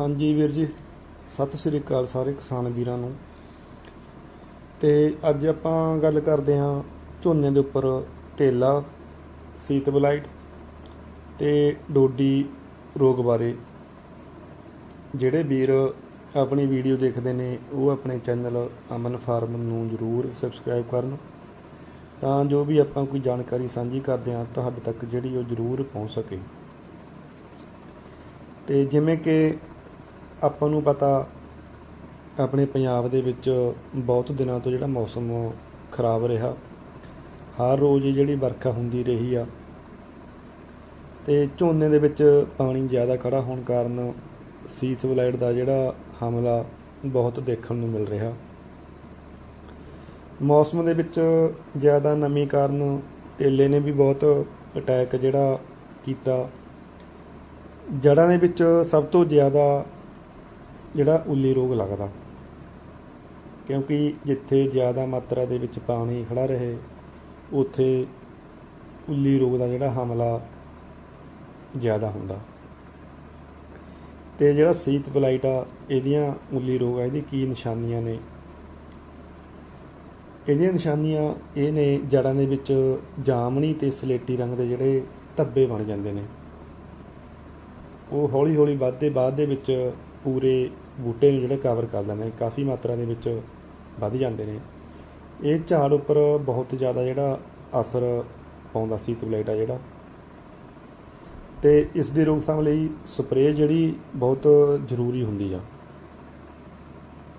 ਹਾਂਜੀ ਵੀਰ ਜੀ, ਸਤਿ ਸ੍ਰੀ ਅਕਾਲ ਸਾਰੇ ਕਿਸਾਨ ਵੀਰਾਂ ਨੂੰ। ਤੇ ਅੱਜ ਆਪਾਂ ਗੱਲ ਕਰਦੇ ਹਾਂ ਝੋਨੇ ਦੇ ਉੱਪਰ ਤੇਲਾ, ਸੀਤ ਬਲਾਈਟ ਤੇ ਡੋਡੀ ਰੋਗ ਬਾਰੇ। ਜਿਹੜੇ ਵੀਰ ਆਪਣੀ ਵੀਡੀਓ ਦੇਖਦੇ ਨੇ, ਉਹ ਆਪਣੇ ਚੈਨਲ ਅਮਨ ਫਾਰਮ ਨੂੰ ਜਰੂਰ ਸਬਸਕ੍ਰਾਈਬ ਕਰਨ। ਤਾਂ ਜੋ ਵੀ ਆਪਾਂ ਕੋਈ ਜਾਣਕਾਰੀ ਸਾਂਝੀ ਕਰਦੇ ਹਾਂ, ਤੁਹਾਡੇ ਤੱਕ ਜਿਹੜੀ ਉਹ ਜਰੂਰ ਪਹੁੰਚ ਸਕੇ। ਤੇ ਜਿਵੇਂ ਕਿ ਆਪਾਂ ਨੂੰ ਪਤਾ ਆਪਣੇ ਪੰਜਾਬ ਦੇ ਵਿੱਚ ਬਹੁਤ ਦਿਨਾਂ ਤੋਂ ਜਿਹੜਾ ਮੌਸਮ ਖਰਾਬ ਰਿਹਾ। ਹਰ ਰੋਜ਼ ਜਿਹੜੀ ਵਰਖਾ ਹੁੰਦੀ ਰਹੀ ਆ ਤੇ ਝੋਨੇ ਦੇ ਵਿੱਚ ਪਾਣੀ ਜ਼ਿਆਦਾ ਖੜਾ ਹੋਣ ਕਾਰਨ ਸੀਥ ਬਲਾਈਟ ਦਾ ਜਿਹੜਾ ਹਮਲਾ ਬਹੁਤ ਦੇਖਣ ਨੂੰ ਮਿਲ ਰਿਹਾ। ਮੌਸਮ ਦੇ ਵਿੱਚ ਜ਼ਿਆਦਾ ਨਮੀ ਕਾਰਨ ਤੇਲੇ ਨੇ ਵੀ ਬਹੁਤ ਅਟੈਕ ਜਿਹੜਾ ਕੀਤਾ। ਜੜਾਂ ਦੇ ਵਿੱਚ ਸਭ ਤੋਂ ਜ਼ਿਆਦਾ ਜਿਹੜਾ ਉੱਲੀ ਰੋਗ ਲੱਗਦਾ। ਕਿਉਂਕਿ ਜਿੱਥੇ ਜ਼ਿਆਦਾ ਮਾਤਰਾ ਦੇ ਵਿੱਚ ਪਾਣੀ ਖੜਾ ਰਹੇ, ਉੱਥੇ ਉੱਲੀ ਰੋਗ ਦਾ ਜਿਹੜਾ ਹਮਲਾ ਜ਼ਿਆਦਾ ਹੁੰਦਾ। ਤੇ ਜਿਹੜਾ ਸੀਤ ਬਲਾਈਟ ਆ, ਇਹਦੀਆਂ ਉੱਲੀ ਰੋਗ ਆ, ਇਹਦੀ ਕੀ ਨਿਸ਼ਾਨੀਆਂ ਨੇ? ਇਹਦੀਆਂ ਨਿਸ਼ਾਨੀਆਂ ਇਹ ਨੇ, ਜੜਾਂ ਦੇ ਵਿੱਚ ਜਾਮਣੀ ਤੇ ਸਲੇਟੀ ਰੰਗ ਦੇ ਜਿਹੜੇ ਧੱਬੇ ਬਣ ਜਾਂਦੇ ਨੇ। ਉਹ ਹੌਲੀ ਹੌਲੀ ਵੱਧਦੇ ਬਾਅਦ ਦੇ ਵਿੱਚ ਪੂਰੇ ਬੂਟੇ ਨੂੰ ਜਿਹੜੇ ਕਵਰ ਕਰ ਲੈਂਦੇ ਨੇ, ਕਾਫੀ ਮਾਤਰਾ ਦੇ ਵਿੱਚ ਵੱਧ ਜਾਂਦੇ ਨੇ। ਇਹ ਝਾੜ ਉੱਪਰ ਬਹੁਤ ਜ਼ਿਆਦਾ ਜਿਹੜਾ ਅਸਰ ਪਾਉਂਦਾ ਸੀ ਤਬਲੇਟ ਆ ਜਿਹੜਾ। ਤੇ ਇਸ ਦੀ ਰੋਕਥਾਮ ਲਈ ਸਪਰੇਅ ਜਿਹੜੀ ਬਹੁਤ ਜ਼ਰੂਰੀ ਹੁੰਦੀ ਆ।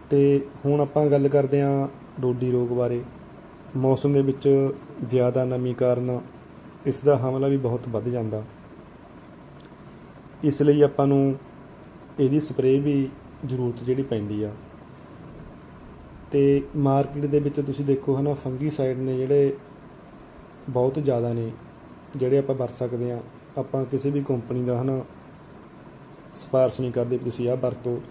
ਤੇ ਹੁਣ ਆਪਾਂ ਗੱਲ ਕਰਦੇ ਹਾਂ ਡੋਡੀ ਰੋਗ ਬਾਰੇ। ਮੌਸਮ ਦੇ ਵਿੱਚ ਜ਼ਿਆਦਾ ਨਮੀ ਕਾਰਨ ਇਸ ਦਾ ਹਮਲਾ ਵੀ ਬਹੁਤ ਵੱਧ ਜਾਂਦਾ। ਇਸ ਲਈ ਆਪਾਂ ਨੂੰ ਇਹਦੀ ਸਪਰੇਅ ਵੀ ਜ਼ਰੂਰਤ ਜਿਹੜੀ ਪੈਂਦੀ ਆ। ਤੇ ਮਾਰਕੀਟ ਦੇ ਵਿੱਚ ਤੁਸੀਂ ਦੇਖੋ ਹਨਾ ਫੰਗੀਸਾਈਡ ਨੇ ਜਿਹੜੇ ਬਹੁਤ ਜ਼ਿਆਦਾ ਨੇ, ਜਿਹੜੇ ਆਪਾਂ ਵਰਤ ਸਕਦੇ ਆ ਆਪਾਂ ਕਿਸੇ ਵੀ ਕੰਪਨੀ ਦਾ ਹਨਾ ਸਿਫਾਰਿਸ਼ ਨਹੀਂ ਕਰਦੇ ਵੀ ਤੁਸੀਂ ਆਹ ਵਰਤੋ,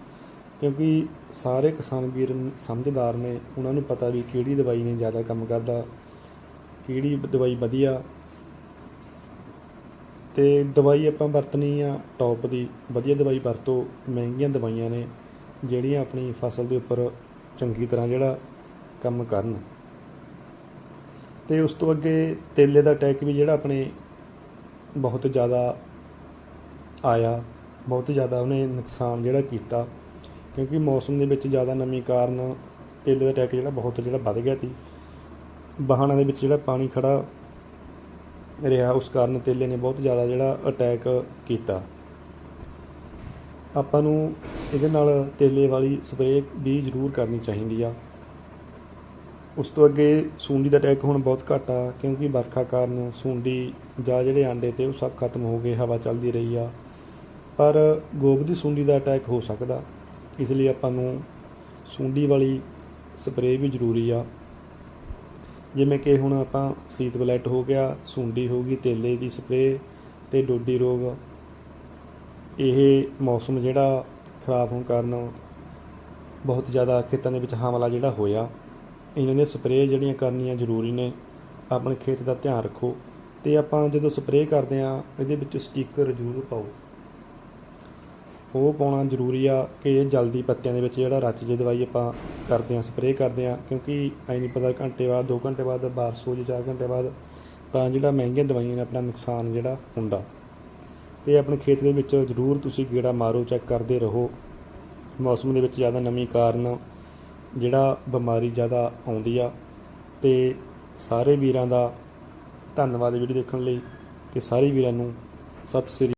ਕਿਉਂਕਿ ਸਾਰੇ ਕਿਸਾਨ ਵੀਰ ਸਮਝਦਾਰ ਨੇ, ਉਹਨਾਂ ਨੂੰ ਪਤਾ ਵੀ ਕਿਹੜੀ ਦਵਾਈ ਨੇ ਜ਼ਿਆਦਾ ਕੰਮ ਕਰਦਾ, ਕਿਹੜੀ ਦਵਾਈ ਵਧੀਆ। ਤੇ ਦਵਾਈ ਆਪਾਂ ਵਰਤਣੀ ਆ ਟੌਪ ਦੀ, ਵਧੀਆ ਦਵਾਈ ਵਰਤੋ, ਮਹਿੰਗੀਆਂ ਦਵਾਈਆਂ ਨੇ। ਜਿਹੜੀਆਂ ਆਪਣੀ ਫਸਲ ਦੇ ਉੱਪਰ ਚੰਗੀ ਤਰ੍ਹਾਂ ਜਿਹੜਾ ਕੰਮ ਕਰਨ। ਤੇ ਉਸ ਤੋਂ ਅੱਗੇ ਤੇਲੇ ਦਾ ਅਟੈਕ ਵੀ ਜਿਹੜਾ ਆਪਣੇ ਬਹੁਤ ਜ਼ਿਆਦਾ ਆਇਆ, ਬਹੁਤ ਜ਼ਿਆਦਾ ਉਹਨੇ ਨੁਕਸਾਨ ਜਿਹੜਾ ਕੀਤਾ, ਕਿਉਂਕਿ ਮੌਸਮ ਦੇ ਵਿੱਚ ਜ਼ਿਆਦਾ ਨਮੀ ਕਾਰਨ ਤੇਲੇ ਦਾ ਅਟੈਕ ਜਿਹੜਾ ਬਹੁਤ ਜਿਹੜਾ ਵੱਧ ਗਿਆ ਸੀ। ਵਾਹਣਾਂ ਦੇ ਵਿੱਚ ਜਿਹੜਾ ਪਾਣੀ ਖੜਾ ਰਿਹਾ, ਉਸ ਕਾਰਨ ਤੇਲੇ ਨੇ ਬਹੁਤ ਜ਼ਿਆਦਾ ਜਿਹੜਾ ਅਟੈਕ ਕੀਤਾ। ਆਪਾਂ ਨੂੰ ਇਹਦੇ ਨਾਲ ਤੇਲੇ ਵਾਲੀ ਸਪਰੇਅ ਵੀ ਜ਼ਰੂਰ ਕਰਨੀ ਚਾਹੀਦੀ ਆ। ਉਸ ਤੋਂ ਅੱਗੇ ਸੁੰਡੀ ਦਾ ਅਟੈਕ ਹੁਣ ਬਹੁਤ ਘੱਟ ਆ, ਕਿਉਂਕਿ ਵਰਖਾ ਕਾਰਨ ਸੁੰਡੀ ਜਾਂ ਜਿਹੜੇ ਆਂਡੇ ਤੇ ਉਹ ਸਭ ਖਤਮ ਹੋ ਗਏ, ਹਵਾ ਚੱਲਦੀ ਰਹੀ ਆ। ਪਰ ਗੋਬ ਦੀ ਸੁੰਡੀ ਦਾ ਅਟੈਕ ਹੋ ਸਕਦਾ, ਇਸ ਲਈ ਆਪਾਂ ਨੂੰ ਸੁੰਡੀ ਵਾਲੀ ਸਪਰੇਅ ਵੀ ਜ਼ਰੂਰੀ ਆ। ਜਿਵੇਂ ਕਿ ਹੁਣ ਆਪਾਂ ਸੀਤ ਬਲੈਟ ਹੋ ਗਿਆ, ਸੁੰਡੀ ਹੋ ਗਈ, ਤੇਲੇ ਦੀ ਸਪਰੇਅ ਤੇ ਡੋਡੀ ਰੋਗ ਇਹ ਮੌਸਮ ਜਿਹੜਾ ਖਰਾਬ ਹੋਣ ਕਾਰਨ ਬਹੁਤ ਜ਼ਿਆਦਾ ਖੇਤਾਂ ਦੇ ਵਿੱਚ ਹਮਲਾ ਜਿਹੜਾ ਹੋਇਆ। ਇਹਨਾਂ ਦੀਆਂ ਸਪਰੇਅ ਜਿਹੜੀਆਂ ਕਰਨੀਆਂ ਜ਼ਰੂਰੀ ਨੇ, ਆਪਣੇ ਖੇਤ ਦਾ ਧਿਆਨ ਰੱਖੋ ਤੇ ਆਪਾਂ ਜਦੋਂ ਸਪਰੇਅ ਕਰਦੇ ਆ ਇਹਦੇ ਵਿੱਚ ਸਟicker ਜ਼ਰੂਰ ਪਾਓ। ਉਹ ਪਾਉਣਾ ਜ਼ਰੂਰੀ ਆ ਕਿ ਇਹ ਜਲਦੀ ਪੱਤਿਆਂ ਦੇ ਵਿੱਚ ਜਿਹੜਾ ਰਚ ਜੇ ਦਵਾਈ ਆਪਾਂ ਕਰਦੇ ਆ ਸਪਰੇਅ ਕਰਦੇ ਆ ਕਿਉਂਕਿ ਐ ਨਹੀਂ ਪਤਾ ਘੰਟੇ ਬਾਅਦ 2 ਘੰਟੇ ਬਾਅਦ, ਬਾਰਸ ਹੋ ਜੇ 4 ਘੰਟੇ ਬਾਅਦ ਤਾਂ ਜਿਹੜਾ ਮਹਿੰਗੀਆਂ ਦਵਾਈਆਂ ਨੇ ਆਪਣਾ ਨੁਕਸਾਨ ਜਿਹੜਾ ਹੁੰਦਾ। ਤੇ ਆਪਣੇ ਖੇਤ ਦੇ ਵਿੱਚ ਜ਼ਰੂਰ ਤੁਸੀਂ ਗੇੜਾ ਮਾਰੋ ਚੈੱਕ ਕਰਦੇ ਰਹੋ। ਮੌਸਮ ਦੇ ਵਿੱਚ ਜ਼ਿਆਦਾ ਨਮੀ ਕਾਰਨ ਜਿਹੜਾ ਬਿਮਾਰੀ ਜ਼ਿਆਦਾ ਆਉਂਦੀ ਆ ਤੇ ਸਾਰੇ ਵੀਰਾਂ ਦਾ ਧੰਨਵਾਦ ਵੀਡੀਓ ਦੇਖਣ ਲਈ ਤੇ ਸਾਰੇ ਵੀਰਾਂ ਨੂੰ ਸਤਿ ਸ੍ਰੀ